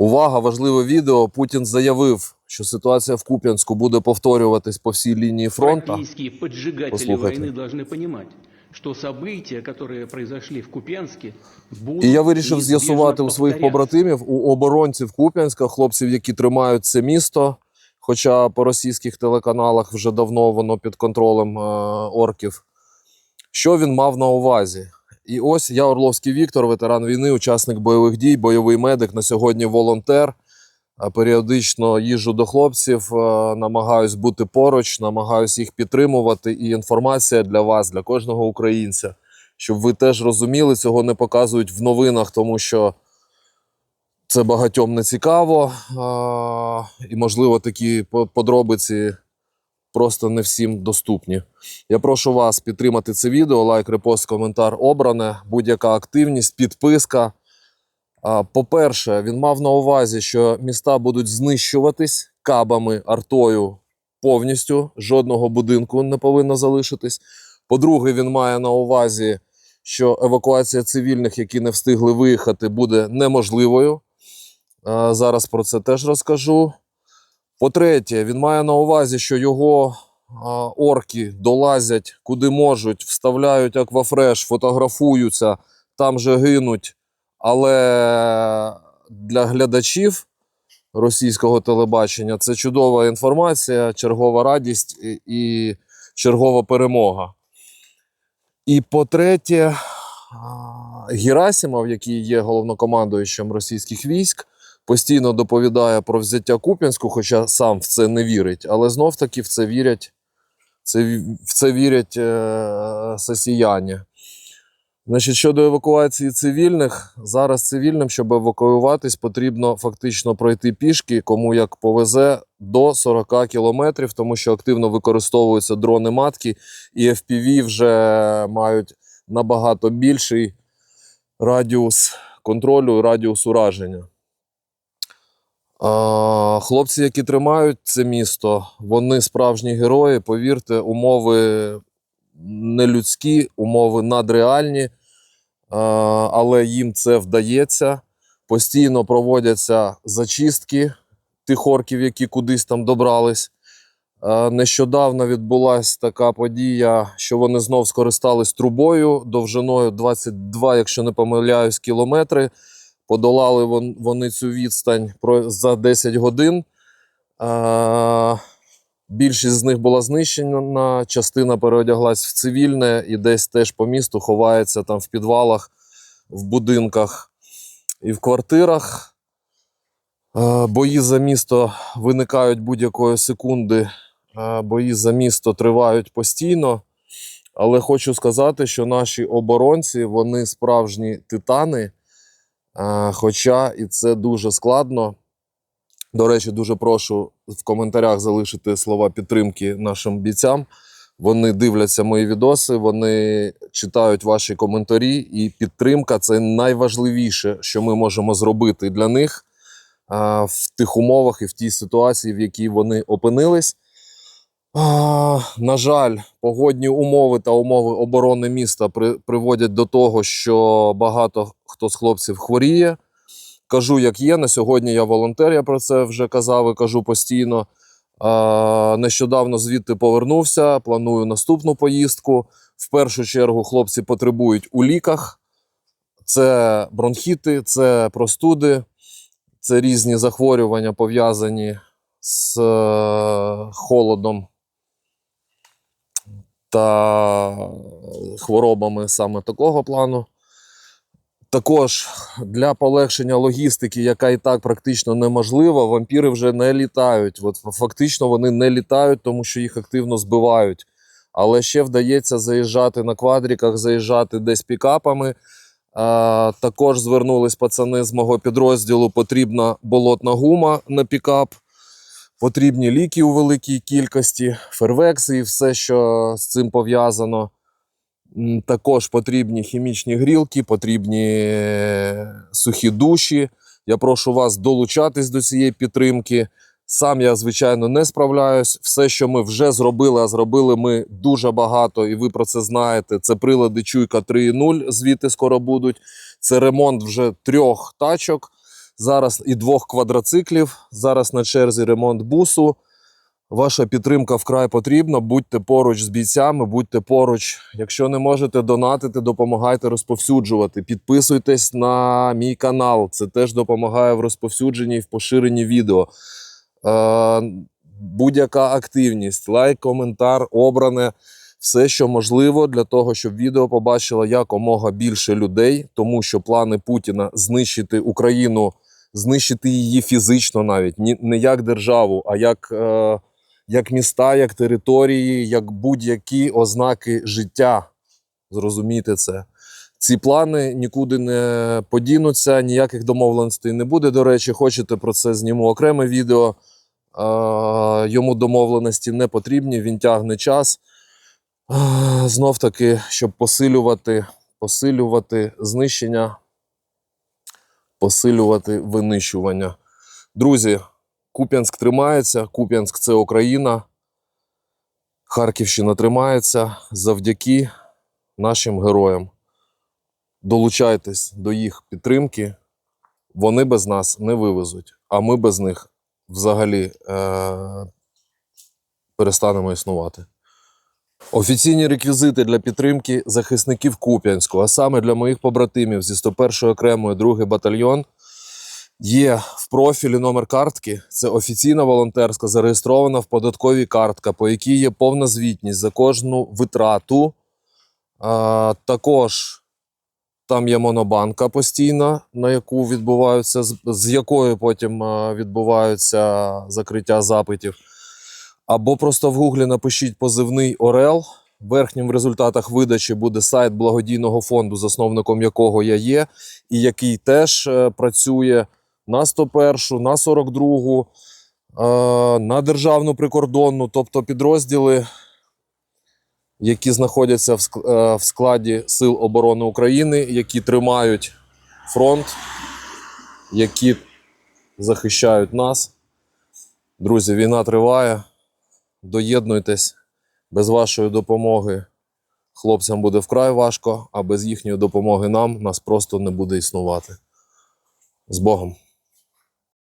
Увага, важливе відео. Путін заявив, що ситуація в Куп'янську буде повторюватись по всій лінії фронту. Российские поджигатели Послухайте. войны должны понимать, что события, которые произошли в Купянске, будут І я вирішив неизбежно з'ясувати у своїх повторяться. побратимів, у оборонців Куп'янська, хлопців, які тримають це місто. Хоча по російських телеканалах вже давно воно під контролем е, орків. Що він мав на увазі? І ось я Орловський Віктор, ветеран війни, учасник бойових дій, бойовий медик, на сьогодні волонтер. Періодично їжджу до хлопців, намагаюсь бути поруч, намагаюсь їх підтримувати. І інформація для вас, для кожного українця, щоб ви теж розуміли, цього не показують в новинах, тому що це багатьом не цікаво. І, можливо, такі подробиці просто не всім доступні. Я прошу вас підтримати це відео, лайк, репост, коментар обране, будь-яка активність, підписка. По-перше, він мав на увазі, що міста будуть знищуватись кабами, артою повністю. Жодного будинку не повинно залишитись. По-друге, він має на увазі, що евакуація цивільних, які не встигли виїхати, буде неможливою. Зараз про це теж розкажу. По-третє, він має на увазі, що його орки долазять куди можуть, вставляють аквафреш, фотографуються, там же гинуть. Але для глядачів російського телебачення це чудова інформація, чергова радість і, чергова перемога. І по-третє, Герасимов, який є головнокомандуючим російських військ, постійно доповідає про взяття Куп'янську, хоча сам в це не вірить, але знов таки в це вірять, це, в це вірять е, сосіяні. Значить, щодо евакуації цивільних, зараз цивільним, щоб евакуюватись, потрібно фактично пройти пішки, кому як повезе до 40 кілометрів, тому що активно використовуються дрони матки, і FPV вже мають набагато більший радіус контролю і радіус ураження. Хлопці, які тримають це місто, вони справжні герої. Повірте, умови нелюдські, умови надреальні, але їм це вдається. Постійно проводяться зачистки тих орків, які кудись там добрались. Нещодавно відбулася така подія, що вони знов скористались трубою довжиною 22, якщо не помиляюсь, кілометри. Подолали вони цю відстань за 10 годин. Більшість з них була знищена, частина переодяглась в цивільне і десь теж по місту ховається там в підвалах, в будинках і в квартирах. Бої за місто виникають будь-якої секунди. Бої за місто тривають постійно. Але хочу сказати, що наші оборонці вони справжні титани. Хоча і це дуже складно. До речі, дуже прошу в коментарях залишити слова підтримки нашим бійцям. Вони дивляться мої відоси, вони читають ваші коментарі, і підтримка це найважливіше, що ми можемо зробити для них в тих умовах і в тій ситуації, в якій вони опинились. На жаль, погодні умови та умови оборони міста при, приводять до того, що багато хто з хлопців хворіє. Кажу, як є. На сьогодні я волонтер, я про це вже казав і кажу постійно. Нещодавно звідти повернувся. Планую наступну поїздку. В першу чергу хлопці потребують у ліках. Це бронхіти, це простуди, це різні захворювання пов'язані з е, холодом та хворобами саме такого плану. Також для полегшення логістики, яка і так практично неможлива, вампіри вже не літають. От фактично вони не літають, тому що їх активно збивають. Але ще вдається заїжджати на квадріках, заїжджати десь пікапами. А, також звернулись пацани з мого підрозділу. Потрібна болотна гума на пікап, потрібні ліки у великій кількості, фервекси і все, що з цим пов'язано. Також потрібні хімічні грілки, потрібні е, сухі душі. Я прошу вас долучатись до цієї підтримки. Сам я, звичайно, не справляюсь. Все, що ми вже зробили, а зробили ми дуже багато, і ви про це знаєте. Це прилади Чуйка 3.0, звідти скоро будуть. Це ремонт вже трьох тачок. Зараз і двох квадроциклів. Зараз на черзі ремонт бусу. Ваша підтримка вкрай потрібна. Будьте поруч з бійцями, будьте поруч. Якщо не можете донатити, допомагайте розповсюджувати. Підписуйтесь на мій канал. Це теж допомагає в розповсюдженні і в поширенні відео. Е, будь-яка активність, лайк, коментар, обране. Все, що можливо, для того, щоб відео побачило якомога більше людей, тому що плани Путіна знищити Україну, знищити її фізично навіть не як державу, а як, е, як міста, як території, як будь-які ознаки життя. Зрозумійте це. Ці плани нікуди не подінуться, ніяких домовленостей не буде. До речі, хочете про це зніму окреме відео. Е, йому домовленості не потрібні, він тягне час. Е, Знов таки, щоб посилювати, посилювати знищення, посилювати винищування. Друзі, Куп'янськ тримається. Куп'янськ це Україна. Харківщина тримається завдяки нашим героям. Долучайтесь до їх підтримки. Вони без нас не вивезуть, а ми без них взагалі е- перестанемо існувати. Офіційні реквізити для підтримки захисників Куп'янську, а саме для моїх побратимів зі 101-ї окремої 2 батальйон, є в профілі номер картки. Це офіційна волонтерська, зареєстрована в податковій картка, по якій є повна звітність за кожну витрату. А, також там є монобанка постійна, на яку відбуваються, з якою потім відбуваються закриття запитів. Або просто в гуглі напишіть позивний Орел. Верхнім в результатах видачі буде сайт благодійного фонду, засновником якого я є, і який теж е, працює на 101, на 42, е, на державну прикордонну, тобто підрозділи, які знаходяться е, в складі Сил оборони України, які тримають фронт, які захищають нас. Друзі, війна триває. Доєднуйтесь без вашої допомоги. Хлопцям буде вкрай важко, а без їхньої допомоги нам нас просто не буде існувати. З Богом!